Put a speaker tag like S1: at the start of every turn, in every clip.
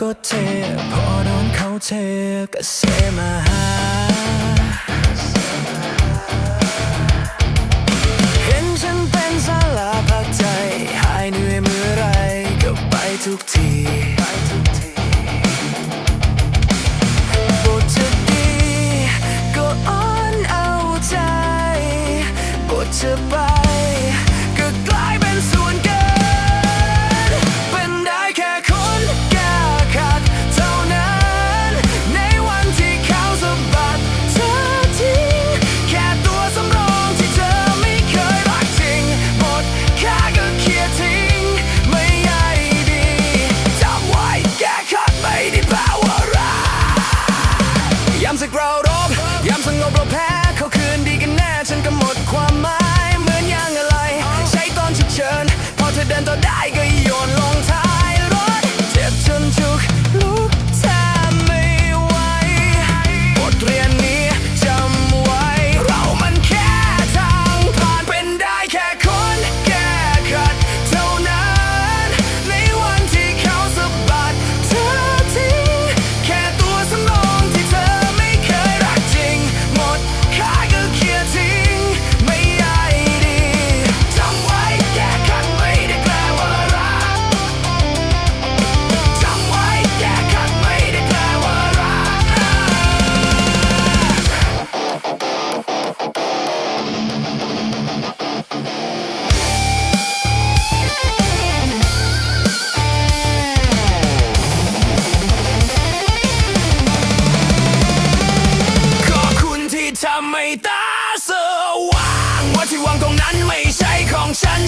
S1: ก็เทพอโดนเขาเทก็เสมาหาเห็นฉันเป็นสาราพักใจ หายเหนื่อยเมื่อไรก็ไปทุกที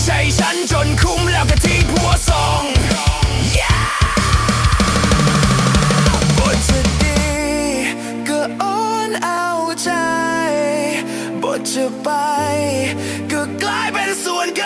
S1: ใช่ฉันจนคุ้มแล้วก็ทิ้งผัวซอง yeah! บทจะดีก็อ้อนเอาใจ บทจะไป ก็กลายเป็นส่วนเกิน